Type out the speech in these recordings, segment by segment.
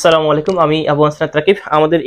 আসসালামু আলাইকুম, আমি আবু আসরাত রাকিব আমাদের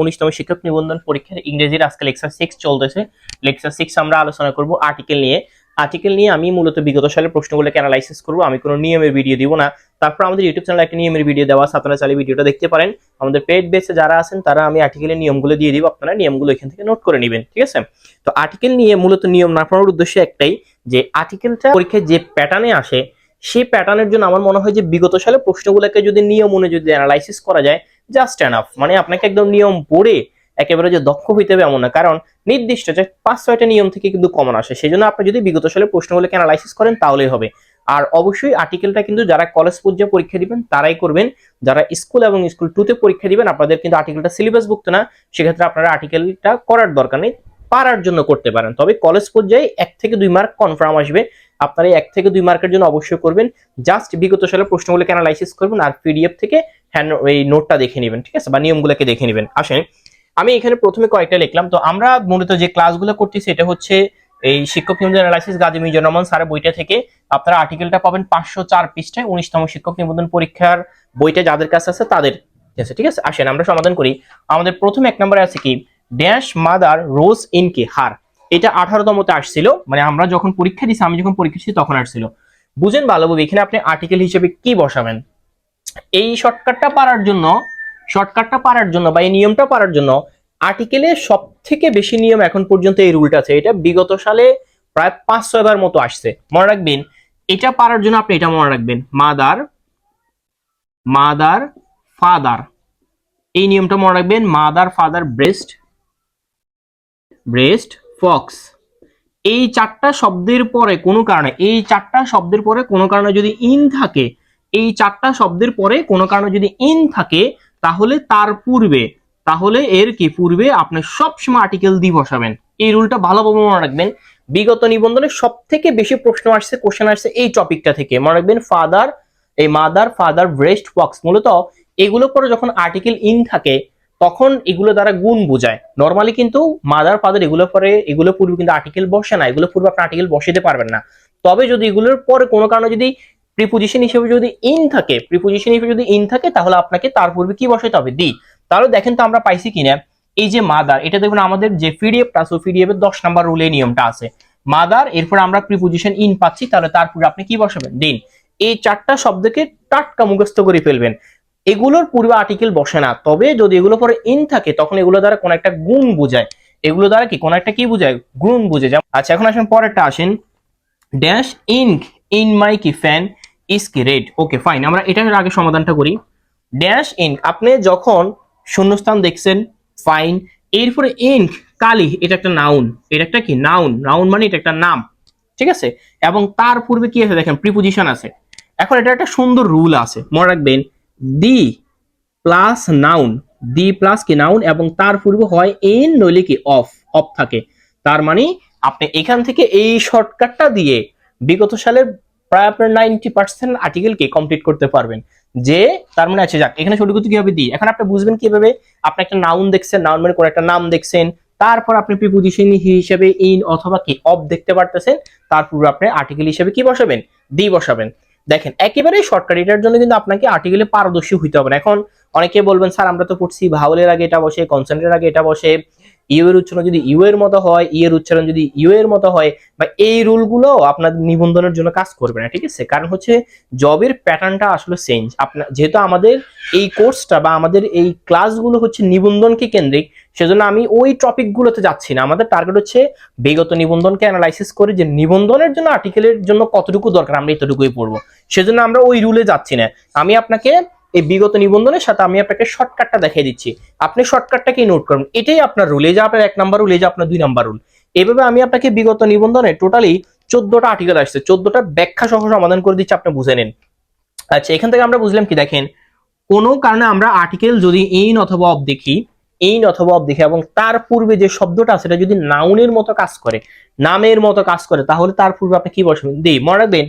উনিশতম শিক্ষক নিবন্ধন পরীক্ষার ইংরেজির আজকে লেকচার সিক্স চলতেছে। লেকচার সিক্স আমরা আলোচনা করব আর্টিকেল নিয়ে। আর্টিকেল নিয়ে আমি মূলত বিগত সালের প্রশ্নগুলোকে অ্যানালাইসিস করব। আমি কোনো নিয়মের ভিডিও দিব না। তারপর আমাদের ইউটিউব চ্যানেলে একটা নিয়মের ভিডিও দেওয়া আপনারা চাইলে ভিডিওটা দেখতে পারেন। আমাদের পেড বেসে যারা আছেন, তারা আমি আর্টিকেলের নিয়মগুলো দিয়ে দিব। আপনারা নিয়মগুলো এখান থেকে নোট করে নেবেন, ঠিক আছে? তো আর্টিকেল নিয়ে মূলত নিয়ম না পড়ার উদ্দেশ্য একটাই যে আর্টিকেলটা পরীক্ষায় যে প্যাটার্নে আসে সেই প্যাটার্নের জন্য আমার মনে হয় যে বিগত সালে প্রশ্নগুলোকে যদি নিয়ম অনুযায়ী যদি অ্যানালাইসিস করা যায় জাস্ট এনাফ মানে আপনাকে একদম নিয়ম পড়ে একেবারে যে দক্ষ হইতে হবে এমন না। কারণ নির্দিষ্ট যে পাঁচ ছয়টা নিয়ম থেকে কিন্তু কমন আসে। সেই জন্য আপনি যদি বিগত সালে প্রশ্নগুলোকে অ্যানালাইসিস করেন, তাহলেই হবে। আর অবশ্যই আর্টিকেলটা কিন্তু যারা কলেজ পর্যায়ে পরীক্ষা দিবেন, তারাই করবেন। যারা স্কুল এবং স্কুল টুতে পরীক্ষা দিবেন, আপনাদের কিন্তু আর্টিকেলটা সিলেবাস সিলেবাসভুক্ত না। সেক্ষেত্রে আপনারা আর্টিকেলটা করার দরকার নেই, পারার জন্য করতে পারেন। তবে কলেজ পর্যায়ে এক থেকে দুই মার্ক কনফার্ম আসবে। আপনারা এক থেকে দুই মার্কের জন্য অবশ্যই করবেন। জাস্ট বিগত সালের প্রশ্নগুলোকে অ্যানালাইসিস করবেন আর পিডিএফ থেকে হ্যান্ড এই নোটটা দেখে নেবেন, ঠিক আছে? বা নিয়মগুলোকে দেখে নেবেন। আসেন, আমি এখানে প্রথমে কয়েকটা লিখলাম। তো আমরা মূলত যে ক্লাসগুলো করতেছি, এটা হচ্ছে এই শিক্ষক নিবন্ধন অ্যানালাইসিস গাজী মিজুর রহমান স্যারের বইটা থেকে। আপনারা আর্টিকেলটা পাবেন পাঁচশো চার পৃষ্ঠায় উনিশতম শিক্ষক নিবন্ধন পরীক্ষার বইটা যাদের কাছে আছে, তাদের আছে, ঠিক আছে? আসেন, আমরা সমাধান করি। আমাদের প্রথম এক নম্বরে আছে কি? ড্যাশ মাদার রোজ ইন কি হার এটা আঠারোতমতে আসছিল। মানে আমরা যখন পরীক্ষা দিছি, আমি যখন পরীক্ষা দিচ্ছি তখন আসছিল। বুঝেন ভালোভাবে এখানে আপনি আর্টিকেল হিসেবে কি বসাবেন? এই শর্টকাটটা পারার জন্য শর্টকাটটা পারার জন্য বা এই নিয়মটা পারার জন্য আর্টিকেলে সব থেকে বেশি নিয়ম এখন পর্যন্ত এই রুলটা আছে। এটা বিগত সালে প্রায় পাঁচ ছয়বার মতো আসছে। মনে রাখবেন, এটা পারার জন্য আপনি এটা মনে রাখবেন মাদার মাদার ফাদার এই নিয়মটা মনে রাখবেন mother father breast breast fox. এই চারটা শব্দের পরে কোনো কারণে, এই চারটা শব্দের পরে কোনো কারণে যদি ইন থাকে, এই চারটা শব্দের পরে কোনো কারণে যদি ইন থাকে, তাহলে তার পূর্বে, তাহলে এর কি পূর্বে আপনি সবসময় আর্টিকেল দিয়ে বসাবেন। এই রুলটা ভালোভাবে মনে রাখবেন। বিগত নিবন্ধনে সব থেকে বেশি প্রশ্ন আসছে কোশ্চেন আসছে এই টপিকটা থেকে। মনে রাখবেন ফাদার এই মাদার ফাদার ব্রেস্ট ফক্স মূলত এগুলো পরে যখন আর্টিকেল ইন থাকে তখন এগুলো দ্বারা গুণ বোঝায়। নর্মালি কিন্তু মাদার ফাদার এগুলো পরে, এগুলো পূর্বে কিন্তু আর্টিকেল বসে না, এগুলো পূর্বে আপনি আর্টিকেল বসাতে পারবেন না। তবে যদি এগুলোর পরে কোনো কারণে যদি প্রিপোজিশন হিসেবে যদি ইন থাকে প্রিপোজিশন হিসেবে যদি ইন থাকে, তাহলে আপনাকে তার পূর্বে কি বসাতে হবে? দি তাহলে দেখেন তো আমরা পাইছি কিনা, এই যে মাদার এটা দেখুন আমাদের যে পিডিএফটা আছে পিডিএফ এর দশ নাম্বার রুলে নিয়মটা আছে। মাদার এরপর আমরা প্রিপোজিশন ইন পাচ্ছি, তাহলে তারপরে আপনি কি বসাবেন? দিন এই চারটা শব্দকে টাটকা মুখস্থ করে ফেলবেন। এগুলোর পূর্বে আর্টিকেল বসে না। তবে যদি এগুলো পরে ইন থাকে, তখন এগুলো দ্বারা কোন একটা গুণ বোঝায়। এগুলো দ্বারা কি কোন একটা কি বোঝায়? গুণ বুঝে যেমন আচ্ছা এখন আসেন পরেরটা, আসেন। ড্যাশ ইনক ইন মাই কি ফ্যান ইস কি রেড ওকে ফাইন আমরা এটার আগে সমাধানটা করি। ড্যাশ ইনক আপনি যখন শূন্যস্থান দেখছেন ফাইন এরপরে ইনক কালি, এটা একটা নাউন এটা একটা কি? নাউন নাউন মানে এটা একটা নাম। ঠিক আছে? এবং তার পূর্বে কি আছে? দেখেন প্রিপোজিশন আছে। এখন এটা একটা সুন্দর রুল আছে। মনে রাখবেন the plus noun the plus কি নাউন এবং তার পূর্বে হয় এন নইলে কি অফ অফ থাকে। তার মানে আপনি এখান থেকে এই শর্টকাটটা দিয়ে বিগত সালের প্রায় আপনার নাইনটি পার্সেন্ট আর্টিকেলকে কমপ্লিট করতে পারবেন। যে তার মানে আছে, যাক, এখানে কিছু কীভাবে দিই? এখন আপনি বুঝবেন কীভাবে আপনি একটা নাউন দেখছেন নাউন মানে কোন একটা নাম দেখছেন, তারপর আপনি প্রিপোজিশন হিসেবে ইন অথবা কি অফ দেখতে পারতেছেন তারপর আপনি আর্টিকেল হিসেবে কি বসাবেন? দি বসাবেন। দেখেন একেবারে শর্টকাট এটার জন্য কিন্তু আপনাকে আর্টিকেলে পারদর্শী হইতে হবে না। এখন অনেকে বলবেন, স্যার, আমরা তো পড়ছি ভাওলের আগে এটা বসে কনসেন্টের আগে এটা বসে। ইউ এর উচ্চারণ যদি ইউ এর মতো হয়, ই এর উচ্চারণ যদি ইউ এর মতো হয়, বা এই রুলগুলো আপনার নিবন্ধনের জন্য কাজ করবে না, ঠিক আছে? কারণ হচ্ছে জবের প্যাটার্নটা আসলে চেঞ্জ আপনার যেহেতু আমাদের এই কোর্সটা বা আমাদের এই ক্লাসগুলো হচ্ছে নিবন্ধনকে কেন্দ্রিক, সেজন্য আমি ওই টপিকগুলোতে যাচ্ছি না। আমাদের টার্গেট হচ্ছে বিগত নিবন্ধনকে অ্যানালাইসিস করে যে নিবন্ধনের জন্য আর্টিকেলের জন্য কতটুকু দরকার, আমরা এতটুকুই পড়ব। সেজন্য আমরা ওই রুলে যাচ্ছি না। আমি আপনাকে এই বিগত নিবন্ধনের সাথে আমি আপনাকে শর্টকাটটা দেখিয়ে দিচ্ছি। আপনি শর্টকাটটাকেই নোট করুন। এটাই আপনার রুল এই যে আপনার এক নাম্বার রুল এই যে আপনার দুই নাম্বার রুল এভাবে আমি আপনাকে বিগত নিবন্ধনে টোটালি চোদ্দটা আর্টিকেল আসছে। চোদ্দটা ব্যাখ্যা সহ সমাধান করে দিচ্ছি, আপনি বুঝে নিন। আচ্ছা এখান থেকে আমরা বুঝলাম কি, দেখেন, কোনো কারণে আমরা আর্টিকেল যদি ইন অথবা অফ দেখি ইন অথবা অফ দেখি, এবং তার পূর্বে যে শব্দটা সেটা যদি নাউনের মতো কাজ করে, নামের মতো কাজ করে, তাহলে তার পূর্বে আপনি কি বসবেন? দিই, মনে রাখবেন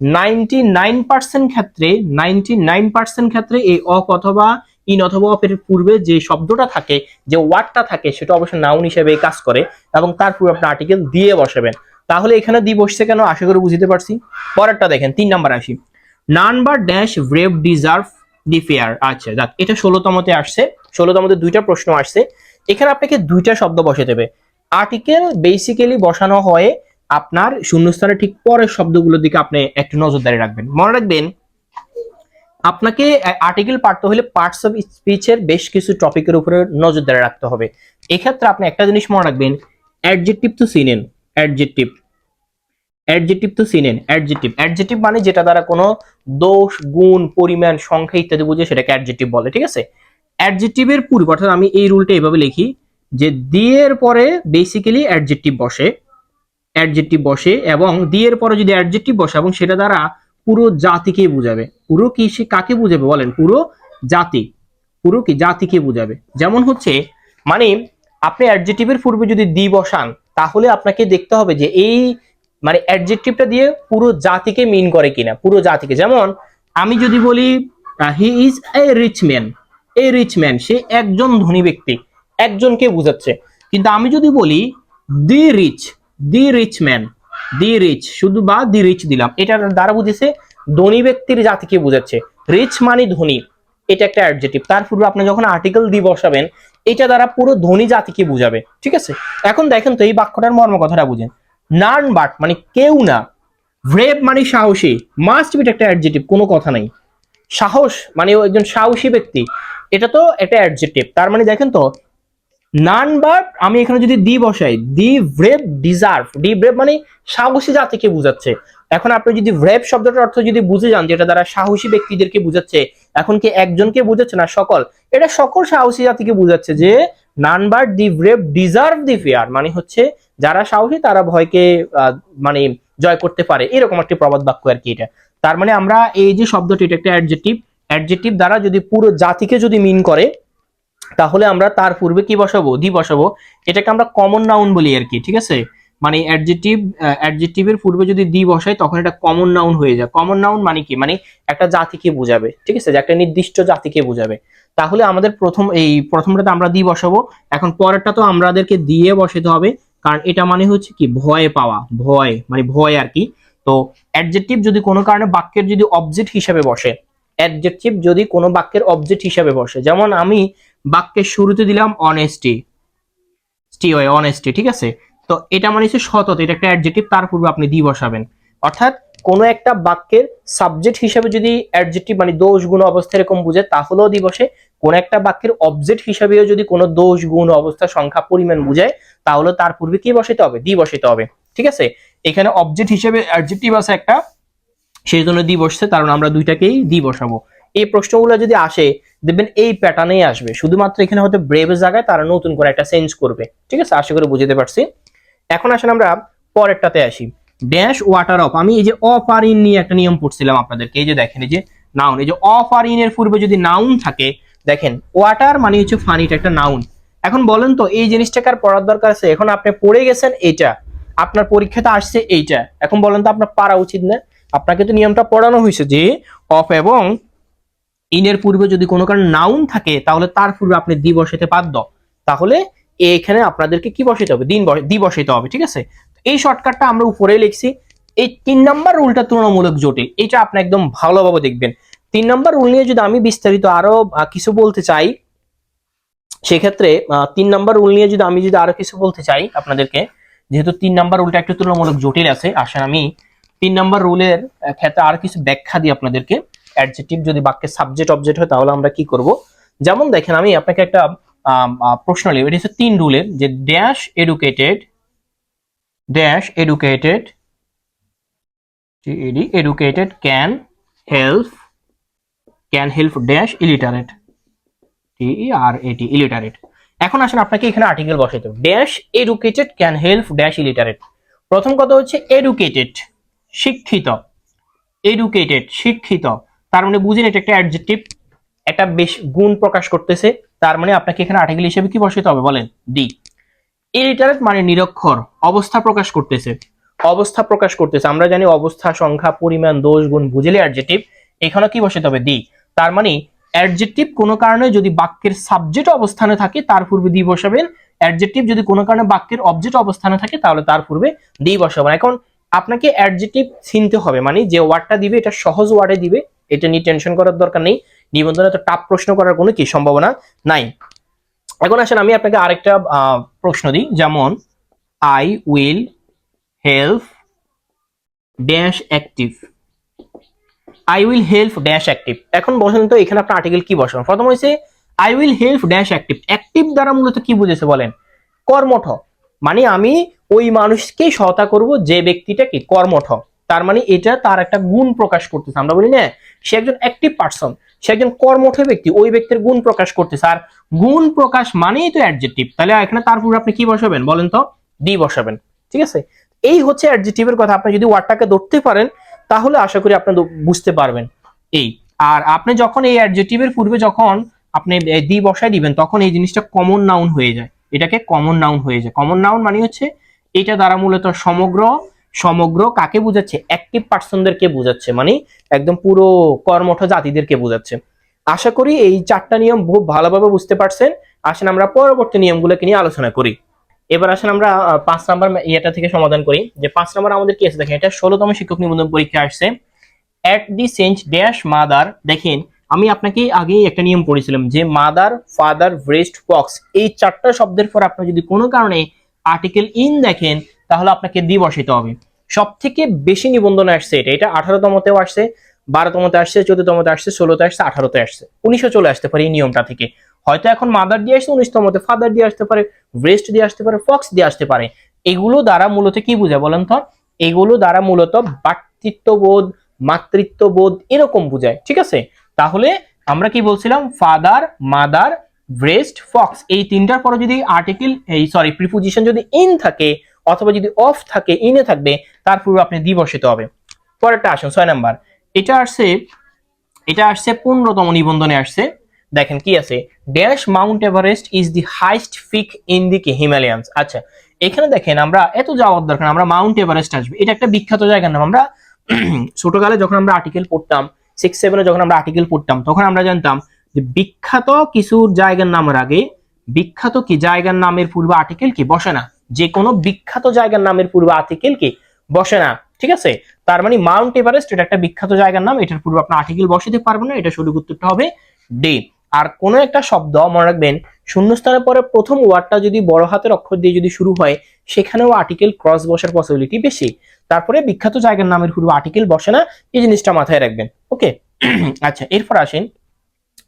নাইনটি নাইন পার্সেন্ট ক্ষেত্রে, নাইনটি নাইন পার্সেন্ট ক্ষেত্রে এই অক অথবা ইন অথবা অফের পূর্বে যে শব্দটা থাকে, যে ওয়ার্ডটা থাকে, সেটা অবশ্যই নাউন হিসেবে কাজ করে এবং তার পূর্বে আপনি আর্টিকেল দিয়ে বসাবেন। তাহলে এখানে দি বসছে কেন? আশা করে বুঝতে পারছি। পরেরটা দেখেন, তিন নাম্বার আসি। নান বা dash brave deserve the fair আচ্ছা যাক, এটা ষোলোতমতে আসছে। ষোলোতমতে দুইটা প্রশ্ন আসছে। এখানে আপনাকে দুইটা শব্দ বসাতে হবে। আর্টিকেল বেসিক্যালি বসানো হয় আপনার শূন্যস্থানের ঠিক পরের শব্দগুলোর দিকে আপনি একটু নজরদারি রাখবেন। মনে রাখবেন, আপনাকে আর্টিকেল পারতে হলে পার্টস অফ স্পিচের বেশ কিছু টপিকের উপরে নজরদারি রাখতে হবে। এক্ষেত্রে আপনি একটা জিনিস মনে রাখবেন অ্যাডজেক্টিভ তো সিনেন অ্যাডজেক্টিভ অ্যাডজেক্টিভ তো সিনেন অ্যাডজেক্টিভ অ্যাডজেক্টিভ মানে যেটা দ্বারা কোনো দোষ, গুণ, পরিমাণ, সংখ্যা ইত্যাদি বুঝে সেটাকে অ্যাডজেক্টিভ বলে, ঠিক আছে? অ্যাডজেক্টিভের পূর্বে, অর্থাৎ আমি এই রুলটা এভাবে লিখি যে দিয়ের পরে বেসিক্যালি অ্যাডজেক্টিভ বসে অ্যাডজেক্টিভ বসে এবং দিয়ের পরে যদি অ্যাডজেক্টিভ বসে এবং সেটা দ্বারা পুরো জাতিকে বুঝাবে। পুরো কি সে কাকে বুঝাবে বলেন? পুরো জাতি। পুরো কি জাতিকে বুঝাবে। যেমন হচ্ছে মানে আপনি অ্যাডজেক্টিভের পূর্বে যদি দি বসান, তাহলে আপনাকে দেখতে হবে যে এই মানে অ্যাডজেক্টিভটা দিয়ে পুরো জাতিকে মিন করে কিনা। পুরো জাতিকে। যেমন, আমি যদি বলি he is a rich man a rich man সে একজন ধনী ব্যক্তি। একজনকে বোঝাচ্ছে। কিন্তু আমি যদি বলি the rich the rich man, the rich, শুধু বা দি রিচ দিলাম। এটার দ্বারা বুঝেছে, ধনী ব্যক্তির জাতিকে বোঝাচ্ছে। রিচ মানে ধনী, এটা একটা অ্যাডজেক্টিভ তার পূর্বে আপনি যখন আর্টিকেল দি বসাবেন, এটা দ্বারা পুরো ধনী জাতিকে বুঝাবে, ঠিক আছে? এখন দেখেন তো এই বাক্যটার মর্ম কথাটা বুঝেন। নান বাট মানে কেউ না ব্রেভ মানে সাহসী, মাস্ট বিট একটা অ্যাডজেক্টিভ কোনো কথা নাই। সাহস মানে ও একজন সাহসী ব্যক্তি, এটা তো একটা অ্যাডজেক্টিভ তার মানে দেখেন তো নান বাট আমি এখানে যদি দি বসাই, the brave deserve the brave মানে সাহসী জাতিকে বুঝাচ্ছে। এখন আপনি যদি ব্রেভ শব্দটার অর্থ যদি বুঝে যান যেটা দ্বারা সাহসী ব্যক্তিদেরকে বুঝাচ্ছে, এখন কি একজনকে বুঝাচ্ছে না, সকল, এটা সকল সাহসী জাতিকে বুঝাচ্ছে যে none but the brave deserve the fair মানে হচ্ছে যারা সাহসী তারা ভয়কে মানে জয় করতে পারে। এরকম একটি প্রবাদ বাক্য আর কি এটা। তার মানে আমরা এই যে শব্দটি, এটা একটা অ্যাডজেক্টিভ অ্যাডজেক্টিভ দ্বারা যদি পুরো জাতিকে যদি মিন করে তাহলে আমরা তার পূর্বে কি বসাবো? দি বসাবো। এটাকে আমরা কমন নাউন বলি আর কি, ঠিক আছে? মানে অ্যাডজেক্টিভ অ্যাডজেক্টিভের পূর্বে যদি দি বসাই, তখন এটা কমন নাউন হয়ে যায়। কমন নাউন মানে কি? মানে একটা জাতিকে বোঝাবে, ঠিক আছে? যে একটা নির্দিষ্ট জাতিকে বোঝাবে। তাহলে আমাদের প্রথম, এই প্রথমটাতে আমরা দি বসাবো। এখন পরেরটা তো আমাদেরকে দিয়ে বসাতে হবে, কারণ এটা মানে হচ্ছে কি? ভয় পাওয়া, ভয় মানে ভয় আর কি। তো অ্যাডজেক্টিভ যদি কোনো কারণে বাক্যের যদি অবজেক্ট হিসাবে বসে অ্যাডজেক্টিভ যদি কোনো বাক্যের অবজেক্ট হিসাবে বসে, যেমন আমি বাক্যের শুরুতে দিলাম অনেস্টি স্টি হয় অনেস্টি ঠিক আছে? তো এটা মানে হচ্ছে সততা, এটা একটা অ্যাডজেক্টিভ তার পূর্বে আপনি দি বসাবেন। অর্থাৎ কোনো একটা বাক্যের সাবজেক্ট হিসাবে যদি অ্যাডজেক্টিভ মানে দোষ, গুণ, অবস্থা এরকম বুঝে, তাহলেও দি বসে। কোন একটা বাক্যের অবজেক্ট হিসাবেও যদি কোনো দোষ, গুণ, অবস্থা, সংখ্যা, পরিমাণ বুঝায় তাহলে তার পূর্বে কি বসাতে হবে? দি বসাতে হবে, ঠিক আছে? এখানে অবজেক্ট হিসেবে অ্যাডজেক্টিভ আছে একটা সেই জন্য দি বসছে কারণ আমরা দুইটাকেই দি বসাবো। এই প্রশ্নগুলো যদি আসে, দেখবেন এই প্যাটার্নেই আসবে। শুধুমাত্র এখানে হয়তো ব্রেভের জায়গায় তারা নতুন করে একটা চেঞ্জ করবে। ঠিক আছে? আশা করে বুঝতে পারছি। এখন আসেন আমরা পরেরটাতে আসি। ড্যাশ ওয়াটার অফ আমি এই যে অফ আর ইন নিয়ে একটা নিয়ম পড়ছিলাম আপনাদেরকে। এই যে দেখেন, এই যে নাউন এই যে অফ আর ইন এর পূর্বে যদি নাউন থাকে, দেখেন ওয়াটার মানে হচ্ছে ফানিটা একটা নাউন এখন বলেন তো, এই জিনিসটাকে আর পড়ার দরকার আছে। এখন আপনি পড়ে গেছেন এইটা। আপনার পরীক্ষাতে আসছে এইটা। এখন বলেন তো, আপনার পারা উচিত না। আপনাকে তো নিয়মটা পড়ানো হয়েছে যে অফ এবং ইনের পূর্বে যদি কোনো কারণ নাউন থাকে, তাহলে তার পূর্বে আপনি দি বসাতে বাধ্য। তাহলে এখানে আপনাদেরকে কি বসাতে হবে? দিন দি বসাতে হবে, ঠিক আছে? এই শর্টকাটটা আমরা উপরে লিখছি। এই তিন নাম্বার রুলটা তুলনামূলক জটিল। এটা আপনি একদম ভালোভাবে দেখবেন। তিন নাম্বার রুল নিয়ে যদি আমি বিস্তারিত আরও কিছু বলতে চাই, সেক্ষেত্রে তিন নাম্বার রুল নিয়ে যদি আমি যদি আরও কিছু বলতে চাই আপনাদেরকে, যেহেতু তিন নাম্বার রুলটা একটু তুলনামূলক জটিল আছে, আসেন আমি তিন নাম্বার রুলের ক্ষেত্রে আর কিছু ব্যাখ্যা দিই আপনাদেরকে। অ্যাডজেক্টিভ যদি বাক্যের সাবজেক্ট অবজেক্ট হয়, তাহলে আমরা কি করব? যেমন দেখেন, আমি আপনাকে একটা প্রশ্ন নেব এটা হচ্ছে তিন রুলের যে dash educated dash educated educated can help can help dash illiterate আর এটি ইলিটারেট এখন আসেন, আপনাকে এখানে আর্টিকেল বসাইতে হবে। Dash educated can help dash illiterate প্রথম কথা হচ্ছে এডুকেটেড শিক্ষিত। এডুকেটেড শিক্ষিত। তার মানে বুঝেন এটা একটা অ্যাডজেক্টিভ একটা বেশ গুণ প্রকাশ করতেছে, তার মানে আপনাকে এখানে আর্টিকেল হিসেবে কি বসাইতে হবে? বলেন ডি ইলিটারেট মানে নিরক্ষর, অবস্থা প্রকাশ করতেছে। অবস্থা প্রকাশ করতেছে, আমরা জানি অবস্থা, সংখ্যা, পরিমাণ, দোষ, গুণ, বুঝলে অ্যাডজেক্টিভ এখানে কি বসাতে হবে? দি তার মানে অ্যাডজেক্টিভ কোনো কারণে যদি বাক্যের সাবজেক্ট অবস্থানে থাকে, তার পূর্বে দি বসাবেন। অ্যাডজেক্টিভ যদি কোনো কারণে বাক্যের অবজেক্ট অবস্থানে থাকে, তাহলে তার পূর্বে দি বসাবেন। এখন আপনাকে অ্যাডজেক্টিভ চিনতে হবে মানে যে ওয়ার্ডটা দিবে, এটা সহজ ওয়ার্ডে দিবে। এটা নিয়ে টেনশন করার দরকার নেই। নিবন্ধনে তো টাপ প্রশ্ন করার কোনো কি সম্ভাবনা নাই। এখন আসেন আমি আপনাকে আরেকটা প্রশ্ন দিই। যেমন I will help dash active I will help dash active এখন বসেন তো, এখানে আপনার আর্টিকেল কি বসাবেন প্রথম হয়েছে I will help dash active active দ্বারা মূলত কি বুঝেছে বলেন? কর্মঠ। মানে আমি ওই মানুষকেই সহায়তা করব যে ব্যক্তিটা কি কর্মঠ। তার মানে এটা তার একটা গুণ প্রকাশ করতেছে। আমরা বলি না সে একজন অ্যাক্টিভ পার্সন সে একজন কর্মঠ ব্যক্তি, ওই ব্যক্তির গুণ প্রকাশ করতেছে। আর গুণ প্রকাশ মানেই তো অ্যাডজেক্টিভ তাহলে এখানে তার আপনি কি বসাবেন বলেন তো? ডি বসাবেন। ঠিক আছে? এই হচ্ছে অ্যাডজেক্টিভের কথা। আপনি যদি ওয়ার্ডটাকে ধরতে পারেন, তাহলে আশা করি আপনি বুঝতে পারবেন। এই, আর আপনি যখন এই অ্যাডজেক্টিভের পূর্বে যখন আপনি দি বসায় দিবেন, তখন এই জিনিসটা কমন নাউন হয়ে যায়। এটাকে কমন নাউন হয়ে যায়। কমন নাউন মানে হচ্ছে, এটা দ্বারা মূলত সমগ্র সমগ্র কাকে বোঝাচ্ছে? অ্যাক্টিভ পার্সনদেরকে বোঝাচ্ছে মানে একদম পুরো কর্মঠ জাতিদেরকে বোঝাচ্ছে। আশা করি এই চারটা নিয়ম খুব ভালোভাবে বুঝতে পারছেন। আসেন আমরা পরবর্তী নিয়মগুলোকে নিয়ে আলোচনা করি। এবার আসেন আমরা পাঁচ নাম্বার ইয়েটা থেকে সমাধান করি। যে পাঁচ নাম্বার আমাদের কি আছে? দেখেন, এটা ষোলোতম শিক্ষক নিবন্ধন পরীক্ষা আসছে। At the saint dash mother দেখেন, আমি আপনাকে আগেই একটা নিয়ম পড়েছিলাম যে মাদার ফাদার ব্রেস্ট বক্স এই চারটা শব্দের পর আপনি যদি কোনো কারণে আর্টিকেল ইন দেখেন তাহলে আপনাকে দি বসাইতে হবে। সব থেকে বেশি নিবন্ধনে আসছে এটা এটা আঠারোতমতেও আসছে বারোতমতে আসছে চোদ্দতমতে আসছে, ষোলোতে আসছে, আঠারোতে আসছে উনিশও চলে আসতে পারে এই নিয়মটা থেকে। হয়তো এখন মাদার দিয়ে আসছে উনিশতমতে ফাদার দিয়ে আসতে পারে ব্রেস্ট দিয়ে আসতে পারে ফক্স দিয়ে আসতে পারে। এগুলো দ্বারা মূলত কি বোঝায় বলেন তো? এগুলো দ্বারা মূলত বাতৃত্ববোধ মাতৃত্ববোধ এরকম বোঝায়, ঠিক আছে? তাহলে আমরা কি বলছিলাম? ফাদার মাদার ব্রেস্ট ফক্স এই তিনটার পরে যদি আর্টিকেল এই সরি প্রিপোজিশন যদি ইন থাকে অথবা যদি অফ থাকে ইনে থাকবে, তার পূর্বে আপনি দি বসাতে হবে। পরেরটা আসুন, ছয় নাম্বার। এটা আসছে এটা আসছে পনেরোতম নিবন্ধনে আসছে। দেখেন কি আছে? Dash Mount Everest is the highest peak in the Himalayans আচ্ছা এখানে দেখেন আমরা, এত যাওয়ার দরকার আমরা মাউন্ট এভারেস্ট আসবে। এটা একটা বিখ্যাত জায়গার নাম আমরা ছোটকালে যখন আমরা আর্টিকেল পড়তাম সিক্স সেভেনে যখন আমরা আর্টিকেল পড়তাম, তখন আমরা জানতাম যে বিখ্যাত কিছু জায়গার নামের আগে, বিখ্যাত কি জায়গার নামের পূর্বে আর্টিকেল কি? বসে না। যে কোনো বিখ্যাত জায়গার নামের পূর্বে আর্টিকেল কি? বসে না, ঠিক আছে? তার মানে মাউন্ট এভারেস্ট এটা একটা বিখ্যাত জায়গার নাম, এটার পূর্বে আপনার আর্টিকেল বসাতে পারবেন না, এটা সঠিক উত্তরটা হবে ডে আর কোনো একটা শব্দ, মনে রাখবেন, শূন্যস্থানের পরে প্রথম ওয়ার্ডটা যদি বড় হাতের অক্ষর দিয়ে যদি শুরু হয়, সেখানেও আর্টিকেল ক্রস বসার পসিবিলিটি বেশি। তারপরে বিখ্যাত জায়গার নামের পূর্বে আর্টিকেল বসে না, এই জিনিসটা মাথায় রাখবেন ওকে আচ্ছা এরপর আসেন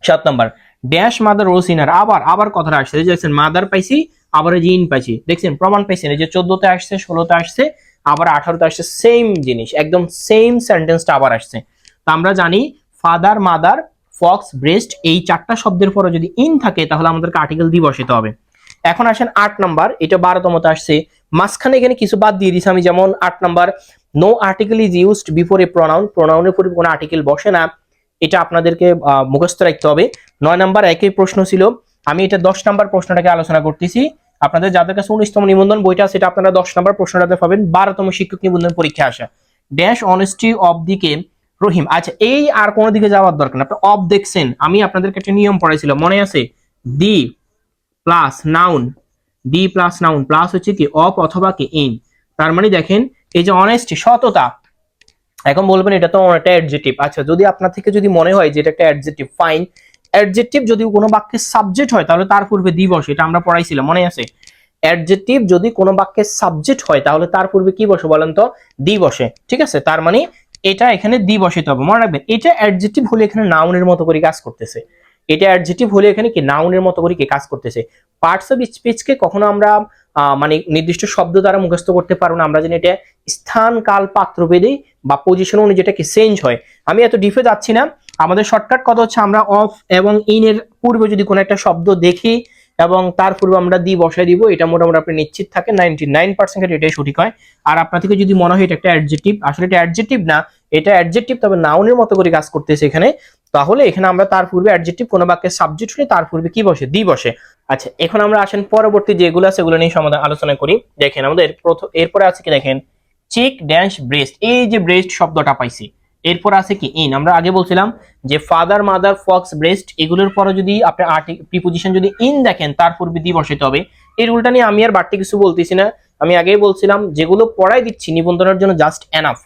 সাত নাম্বার ড্যাশ মাদার রোসিনার আবার আবার কথাটা আসছে। দেখছেন মাদার পাইছি, আবার ইন পাইছি। দেখছেন, প্রমাণ পাইছেন, এই যে চোদ্দতে আসছে, ষোলোতে আসছে, আবার আঠারোতে আসছে সেম জিনিস, একদম সেম সেন্টেন্সটা আবার আসছে। তো আমরা জানি ফাদার মাদার ফক্স ব্রেস্ট এই চারটা শব্দের পরে যদি ইন থাকে, তাহলে আমাদেরকে আর্টিকেল দিয়ে বসাতে হবে। এখন আসেন আট নাম্বার, এটা বারোতমতে আসছে। মাঝখানে এখানে কিছু বাদ দিয়ে দিছি আমি, যেমন আট number no article is used before a pronoun প্রোনাউনের পরে কোনো আর্টিকেল বসে না। এটা আপনাদেরকে মুখস্থ রাখতে হবে। নয় নাম্বার, একই প্রশ্ন ছিল। আমি এটা দশ নাম্বার প্রশ্নটাকে আলোচনা করতেছি। আপনাদের যাদের কাছে উনিশতম নিবন্ধন বইটা সেটা আপনারা দশ নাম্বার প্রশ্নটাতে পাবেন। বারোতম শিক্ষক নিবন্ধন পরীক্ষা আসা। ড্যাশ অনেস্টি অফ দিকে রহিম। আচ্ছা এই আর কোনো দিকে যাওয়ার দরকার না। আপনি অফ দেখছেন। আমি আপনাদেরকে একটা নিয়ম পড়াইছিলাম। মনে আছে? The plus noun the plus noun plus হচ্ছে কি অফ অথবা কি ইন তার মানে দেখেন, এই যে অনেস্টি সততা। এখন বলবেন এটা তো একটা অ্যাডজেক্টিভ আচ্ছা যদি আপনার থেকে যদি মনে হয় যে এটা একটা অ্যাডজেক্টিভ ফাইন অ্যাডজেক্টিভ যদি কোনো বাক্যের সাবজেক্ট হয়, তাহলে তার পূর্বে দিবস, এটা আমরা পড়াইছিলাম, মনে আছে? অ্যাডজেক্টিভ যদি কোনো বাক্যের সাবজেক্ট হয়, তাহলে তার পূর্বে কি বসে বলেন তো? দি বসে ঠিক আছে? তার মানে এটা এখানে দি বসিতে হবে। মনে রাখবেন, এটা অ্যাডজেক্টিভ হলে এখানে নাউনের মতো করে কাজ করতেছে। এটা অ্যাডজেক্টিভ হলে এখানে কি নাউনের মতো করে কাজ করতেছে? পার্টস অফ স্পিচকে কখনো আমরা মানে নির্দিষ্ট শব্দ দ্বারা মুখস্থ করতে পারব না। আমরা জানি এটা স্থান, কাল পাত্র বা পজিশন অনুযায়ী এটাকে চেঞ্জ হয়। আমি এত ডিপে যাচ্ছি না। আমাদের শর্টকাট কথা হচ্ছে? আমরা অফ এবং ইন এর পূর্বে যদি কোনো একটা শব্দ দেখি এবং তার পূর্বে আমরা দি বসাই দিব, এটা মোটামুটি আপনি নিশ্চিত থাকে নাইনটি নাইন পার্সেন্ট এটাই সঠিক হয়। আর আপনার থেকে যদি মনে হয় এটা একটা অ্যাডজেক্টিভ আসলে এটা অ্যাডজেক্টিভ না, এটা অ্যাডজেক্টিভ তবে নাউনের মতো করে কাজ করতেছে এখানে। তাহলে এখানে আমরা তার পূর্বে অ্যাডজেক্টিভ কোনো বাক্যের সাবজেক্ট হলে তার পূর্বে কি বসে? দি বসে। আচ্ছা এখন আমরা আসেন পরবর্তী যেগুলো আছে সেগুলো নিয়ে সমাধান আলোচনা করি। দেখেন আমাদের প্রথম এরপরে আছে কি দেখেন? চিক ড্যাশ ব্রেস্ট এই যে ব্রেস্ট শব্দটা পাইছি। এরপর আছে কি? ইন আমরা আগে বলছিলাম যে ফাদার মাদার ফক্স ব্রেস্ট এগুলোর পরে যদি আপনি আর্টিক প্রিপোজিশন যদি ইন দেখেন, তার পূর্বে দি বসাতে হবে। এই রুলটা নিয়ে আমি আর বাড়তি কিছু বলতেছি না। আমি আগেই বলছিলাম যেগুলো পড়াই দিচ্ছি নিবন্ধনের জন্য জাস্ট এনাফ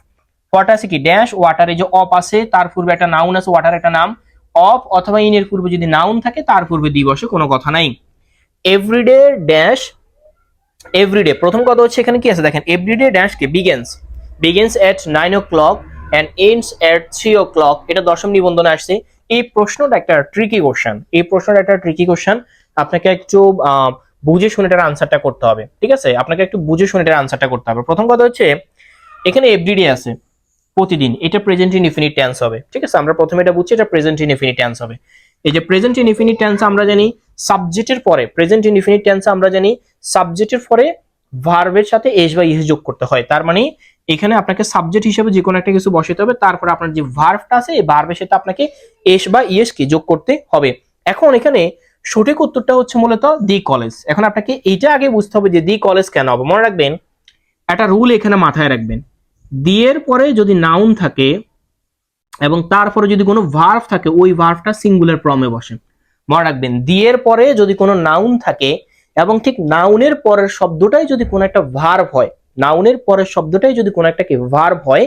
পট আছে কি? ড্যাশ ওয়াটারে যে অপ আছে, তার পূর্বে একটা নাউন আছে ওয়াটার একটা নাম। অফ অথবা ইন এর পূর্বে যদি নাউন থাকে, তার পূর্বে দি বসে কোনো কথা নাই। এভরিডে ড্যাশ এভরিডে প্রথম কথা হচ্ছে এখানে কি আছে? দেখেন এভরিডে ড্যাশ কি? Begins begins at nine o'clock and ends at three o'clock এটা দশম নিবন্ধনে আসছে। এই প্রশ্নটা একটা ট্রিকি কোশ্চেন এই প্রশ্নটা একটা ট্রিকি কোশ্চেন আপনাকে একটু বুঝে শুনে এটার আনসারটা করতে হবে। ঠিক আছে? আপনাকে একটু বুঝে শুনে এটার আনসারটা করতে হবে। প্রথম কথা হচ্ছে, এখানে এভরিডে আছে প্রতিদিন। এটা প্রেজেন্ট ইনফিনিট টেন্স হবে। ঠিক আছে? আমরা প্রথমে এটা বুঝছি, এটা প্রেজেন্ট ইনফিনিট টেন্স হবে। এই যে প্রেজেন্ট ইনফিনিট টেন্স আমরা জানি সাবজেক্টের পরে প্রেজেন্ট ইনফিনিট টেন্স আমরা জানি সাবজেক্টের পরে ভার্বের সাথে এস বা ইস যোগ করতে হয়। তার মানে এখানে আপনাকে সাবজেক্ট হিসেবে যে কোনো একটা কিছু বসাতে হবে, তারপর আপনার যে ভার্বটা আছে, এই ভার্বের সাথে আপনাকে এস বা ইএস কে যোগ করতে হবে। এখন এখানে সঠিক উত্তরটা হচ্ছে মূলত দি কলেজ এখন আপনাকে এইটা আগে বুঝতে হবে যে দি কলেজ কেন হবে। মনে রাখবেন, একটা রুল এখানে মাথায় রাখবেন। দিয়ের পরে যদি নাউন থাকে, এবং তারপরে যদি কোনো ভার্ভ থাকে, ওই ভার্ভটা সিঙ্গুলার ফর্মে বসে। মনে রাখবেন দিয়ের পরে যদি কোনো নাউন থাকে, এবং ঠিক নাউনের পরের শব্দটাই যদি কোনো একটা ভার্ভ হয় নাউনের পরের শব্দটাই যদি কোনো একটা কি হয়,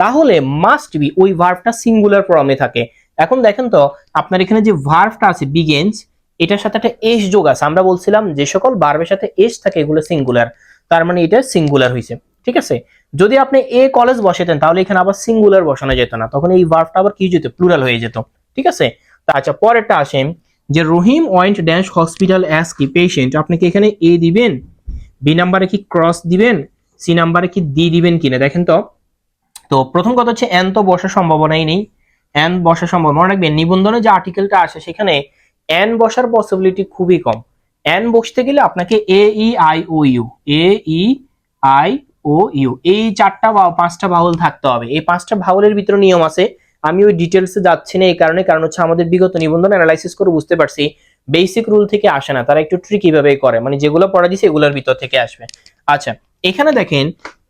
তাহলে মাস্ট বি ওই ভার্ভটা সিঙ্গুলার ফর্মে থাকে। এখন দেখেন তো, আপনার এখানে যে ভার্ভটা আছে বিগেন্স এটার সাথে একটা এস যোগ আছে। আমরা বলছিলাম যে সকল ভার্ভের সাথে এস থাকে, এগুলো সিঙ্গুলার তার মানে এটা সিঙ্গুলার হয়েছে ঠিক আছে? যদি আপনি এ কলেজ বসাতেন, তাহলে এখানে আবার সিঙ্গুলার বসানো যেত না। তখন এই ভার্ভটা আবার কি যেত প্লুরাল হয়ে যেত। ঠিক আছে? তা আচ্ছা পরেরটা আসেন যে Rahim went dash hospital as কি পেশেন্ট আপনি কি এখানে এ দিবেন? বি নাম্বারে কি ক্রস দিবেন? সি নাম্বারে কি ডি দিবেন কিনা? দেখেন তো। তো প্রথম কথা হচ্ছে এন তো বসার সম্ভাবনাই নেই। এন বসার সম্ভাবনা। রাখবেন, নিবন্ধনে যে আর্টিকেলটা আসে সেখানে এন বসার পসিবিলিটি খুবই কম। এন বসতে গেলে আপনাকে A E I O U A E I O U এই চারটা বা পাঁচটা ভাওয়াল থাকতে হবে। এই পাঁচটা ভাওয়ালের ভিতরে নিয়ম আছে। আমি ওই ডিটেলসে যাচ্ছি না এই কারণে, কারণ হচ্ছে আমাদের বিগত নিবন্ধন অ্যানালাইসিস করে বুঝতে পারছি বেসিক রুল থেকে আসে না। তারা একটু ট্রিক ভাবে করে। মানে যেগুলো পড়া দিছে এগুলোর ভিতর থেকে আসবে। আচ্ছা এখানে দেখেন,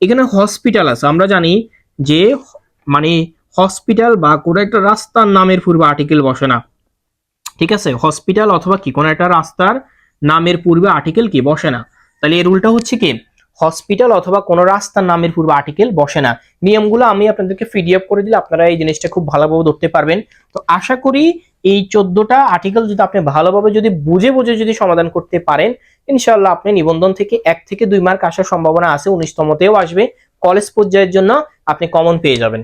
এখানে হসপিটাল আছে। আমরা জানি যে মানে হসপিটাল বা কোনো একটা রাস্তার নামের পূর্বে আর্টিকেল বসে না। ঠিক আছে? হসপিটাল অথবা কি, কোনো একটা রাস্তার নামের পূর্বে আর্টিকেল কি, বসে না। তাহলে এই রুলটা হচ্ছে কি? হসপিটাল অথবা কোনো রাস্তার নামের পূর্বে আর্টিকেল বসে না। নিয়মগুলো আমি আপনাদেরকে পিডিএফ করে দিলে আপনারা এই জিনিসটা খুব ভালোভাবে ধরতে পারবেন। তো আশা করি এই চোদ্দটা আর্টিকেল যদি আপনি ভালোভাবে যদি বুঝে বুঝে যদি সমাধান করতে পারেন ইনশাল্লাহ আপনি নিবন্ধন থেকে এক থেকে দুই মার্ক আসার সম্ভাবনা আছে, উনিশতমতেও আসবে। কলেজ পর্যায়ের জন্য আপনি কমন পেয়ে যাবেন।